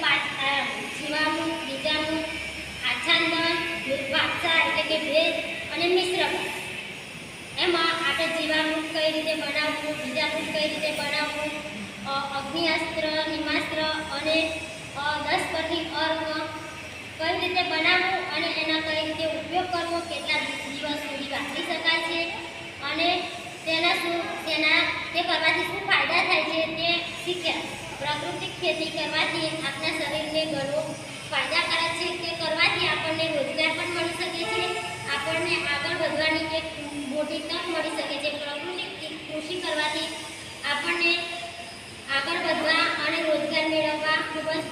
પાછ- અ, જીવામૃત બીજામૃત આચ્છાદન વાક્ષા એટલે કે ભેદ અને મિશ્ર. એમાં આપણે જીવામૃત કઈ રીતે બનાવવું બીજામૃત કઈ રીતે બનાવવું અગ્નિઅસ્ત્ર નિમાસ્ત્ર અને દસ પરથી અર્ક કઈ રીતે બનાવવું અને એના કઈ રીતે ઉપયોગ કરવો કેટલા દિવસ સુધી વાપરી શકાય છે અને તેના શું તેના તે કરવાથી શું ખેતી કરવાથી આપણા શરીરને ઘણો ફાયદાકારક છે તે કરવાથી આપણને રોજગાર પણ મળી શકે છે. આપણને આગળ વધવાની એક મોટી તક મળી શકે છે. પ્રાકૃતિક કૃષિ કરવાથી આપણને આગળ વધવા અને રોજગાર મેળવવા ખૂબ જ